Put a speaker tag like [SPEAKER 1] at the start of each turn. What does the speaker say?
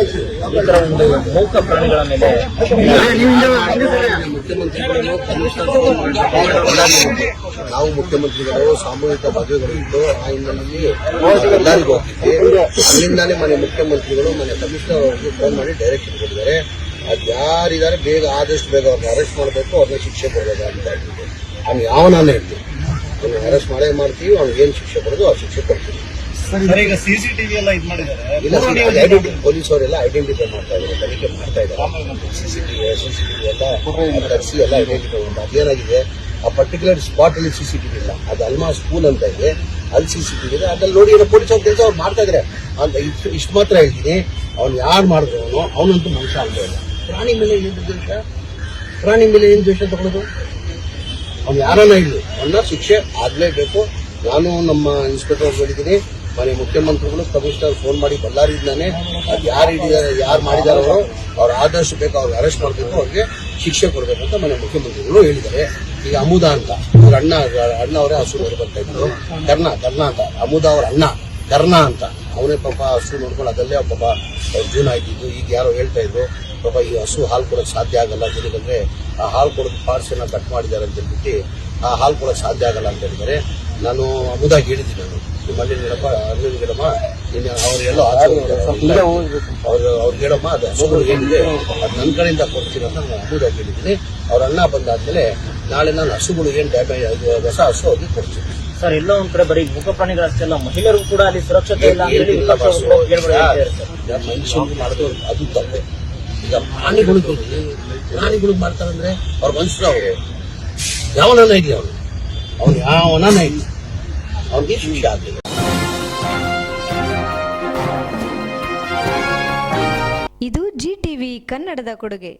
[SPEAKER 1] ಈ ತರ ಒಂದು ಮೂಕ ಪ್ರಾಣಿಗಳ ಮೇಲೆ
[SPEAKER 2] ಮುಖ್ಯಮಂತ್ರಿಗಳು ನಾವು ಮುಖ್ಯಮಂತ್ರಿಗಳು ಸಾಮೂಹಿಕ ಮದುವೆಗಳು ಇದ್ದು ಆ ಹಿನ್ನೆಲೆಯಲ್ಲಿ ಎಲ್ಲರಿಗೂ ಅಲ್ಲಿಂದಾನೇ ಮನೆ ಮುಖ್ಯಮಂತ್ರಿಗಳು ಮನೆ ಕಮಿಷನರ್ ಅವರಿಗೆ ಫೋನ್ ಮಾಡಿ ಡೈರೆಕ್ಷನ್ ಕೊಟ್ಟಿದ್ದಾರೆ. ಅದು ಯಾರಿದ್ದಾರೆ ಬೇಗ ಆದಷ್ಟು ಬೇಗ ಅವ್ರನ್ನ ಅರೆಸ್ಟ್ ಮಾಡಬೇಕು ಅವ್ರನ್ನ ಶಿಕ್ಷೆ ಕೊಡಬೇಕು ಅಂತ ಹೇಳ್ತೀವಿ ಅವ್ನು ಯಾವನಾನೇ ಹೇಳ್ತೀನಿ ಅವ್ನು ಅರೆಸ್ಟ್ ಮಾಡೇ ಮಾಡ್ತೀವಿ ಅವ್ನಿಗೆ ಏನು ಶಿಕ್ಷೆ ಕೊಡೋದು ಆ ಶಿಕ್ಷೆ ಕೊಡ್ತೀವಿ.
[SPEAKER 3] ಸರ್. ಈಗ ಸಿಸಿಟಿವಿ ಎಲ್ಲ ಇದ್ ಮಾಡಿದ್ದಾರೆ.
[SPEAKER 2] ಇಲ್ಲ ಐಡೆಂಟಿ ಪೊಲೀಸ್ ಅವರೆಲ್ಲ ಐಡೆಂಟಿಫೈ ಮಾಡ್ತಾ ಇದ್ದಾರೆ ತನಿಖೆ ಮಾಡ್ತಾ ಇದ್ದಾರೆ. ಸಿಸಿಟಿವಿ ಸಿಸಿಟಿವಿ ಎಲ್ಲ ತರಿಸಿ ಎಲ್ಲ ಐಡೆಂಟಿಫೈ ಮಾಡಿ ಅದೇನಾಗಿದೆ ಆ ಪರ್ಟಿಕ್ಯುಲರ್ ಸ್ಪಾಟ್ ಅಲ್ಲಿ ಸಿಸಿಟಿವಿ ಇಲ್ಲ. ಅದು ಅಲ್ಮಾ ಸ್ಕೂಲ್ ಅಂತ ಇದೆ. ಅಲ್ಲಿ ಸಿಸಿಟಿವಿ ಇದೆ. ಅದ್ರಲ್ಲಿ ನೋಡಿ ಏನೋ ಪೊಲೀಸ್ ಅವ್ರ ಕೆಲಸ ಅವ್ರು ಮಾಡ್ತಾ ಇದಾರೆ. ಅಂತ ಇಷ್ಟು ಇಷ್ಟು ಮಾತ್ರ ಹೇಳ್ತೀನಿ. ಅವ್ನು ಯಾರು ಮಾಡಿದ್ರು ಅವನು? ಅವನಂತೂ ಮನುಷ್ಯ ಅಲ್ಲದೆ ಇಲ್ಲ. ಪ್ರಾಣಿ ಮೇಲೆ ಏನು ದ್ವೇಷ ಪ್ರಾಣಿ ಮೇಲೆ ಏನು ದ್ವೇಷ ತಗೊಳ್ಳೋದು ಅವ್ನು ಯಾರನ್ನ ಇಲ್ಲಿ ಅವನ್ನ ಶಿಕ್ಷೆ ಆಗಲೇಬೇಕು. ನಾನು ನಮ್ಮ ಇನ್ಸ್ಪೆಕ್ಟರ್ ಹೇಳಿದ್ದೀನಿ. ಮನೆ ಮುಖ್ಯಮಂತ್ರಿಗಳು ಕಮಿಷನರ್ ಫೋನ್ ಮಾಡಿ ಬಳ್ಳಾರಿಯಿಂದಾನೆ ಅದು ಯಾರು ಹಿಡಿದಾರೆ, ಯಾರು ಮಾಡಿದಾರೋ ಅವರು, ಅವ್ರು ಆದಷ್ಟು ಬೇಕು ಅವ್ರು ಅರೆಸ್ಟ್ ಮಾಡಬೇಕು, ಅವ್ರಿಗೆ ಶಿಕ್ಷೆ ಕೊಡಬೇಕು ಅಂತ ಮನೆ ಮುಖ್ಯಮಂತ್ರಿಗಳು ಹೇಳಿದ್ದಾರೆ. ಈಗ ಅಮುದ ಅಂತ ಅವ್ರ ಅಣ್ಣ ಅಣ್ಣ ಅವರೇ ಹಸು ಬರ್ತಾ ಇದ್ರು. ಕರ್ಣ ಕರ್ಣ ಅಂತ, ಅಮುದ ಅವ್ರ ಅಣ್ಣ ಕರ್ಣ ಅಂತ. ಅವನೇ ಪಾಪ ಹಸು ನೋಡ್ಕೊಂಡು ಅದಲ್ಲೇ ಪಾಪ ಜೀವನ ಆಯ್ತಿದ್ದು ಈಗ ಯಾರೋ ಹೇಳ್ತಾ ಇದ್ರು, ಪಾಪ ಈ ಹಸು ಹಾಲು ಕೊಡೋಕೆ ಸಾಧ್ಯ ಆಗಲ್ಲ ಜನಗಂದ್ರೆ ಆ ಹಾಲು ಕೊಡೋದು ಪಾರ್ಟ್ಸನ್ನ ಕಟ್ ಮಾಡಿದ್ದಾರೆ ಅಂತ ಹೇಳ್ಬಿಟ್ಟು ಆ ಹಾಲು ಕೊಡೋಕೆ ಸಾಧ್ಯ ಆಗಲ್ಲ ಅಂತ ಹೇಳಿದರೆ ನಾನು ಅಮುದಾಗಿ ಹೇಳಿದ್ದೀನಿ ನಾನು. ನಿಮ್ಮ ಅಲ್ಲಿ ಗಿಡಮ್ಮ ಅಲ್ಲಿನ ಗಿಡಮ್ಮ ನಿನ್ನ ಅವ್ರು ಎಲ್ಲೋ ಆಚೆ ಹೋಗಿದ್ದಾರೆ. ಅವ್ರು ಅವ್ರಿಗೆ ಹೇಳಮ್ಮ ಅದು ಹಸುಗಳು ಏನಿದೆ ಅದು ನನ್ನ ಕಡೆಯಿಂದ ಕೊಡ್ತೀನಿ ಅಂತ ನಾನು ಅಮುದಾಗಿ ಹೇಳಿದ್ದೀನಿ. ಅವ್ರ ಅಣ್ಣ ಬಂದಾದ್ಮೇಲೆ ನಾಳೆ ನಾನು ಹಸುಗಳು ಏನು ಡ್ಯಾಮೇಜ್ ಹೊಸ ಹಸು ಅವ್ರಿಗೆ ಕೊಡ್ತೀನಿ.
[SPEAKER 1] ಸರ್ ಎಲ್ಲೋ ಒಂದ್ ಕಡೆ ಬರೀ ಮುಖ ಪ್ರಾಣಿಗಳ ಅಷ್ಟೇ ಅಲ್ಲ ಮಹಿಳೆಯರಿಗೂ ಕೂಡ ಅಲ್ಲಿ ಸುರಕ್ಷತೆ ಇಲ್ಲ ಅಂತ ಹೇಳಿ ವಿಪಕ್ಷ ಸರ್.
[SPEAKER 2] ಮನುಷ್ಯನಿಗೆ ಮಾಡೋದು ಅದು ತಪ್ಪೆ. ಈಗ ಪ್ರಾಣಿಗಳಿಗೆ ಪ್ರಾಣಿಗಳಿಗೆ ಮಾಡ್ತಾರಂದ್ರೆ ಅವ್ರ ಮನುಷ್ಯರು ಅವರು. ಯಾವನನ್ನ ಇರಲಿ ಅವನು? ಅವನು ಯಾವನನ್ನ ಇರಲಿ ಅವನಿಗೆ ಶಿಕ್ಷೆ ಆಗಲಿಲ್ಲ.
[SPEAKER 4] ಇದು ಜಿ ಟಿವಿ ಕನ್ನಡದ ಕೊಡುಗೆ.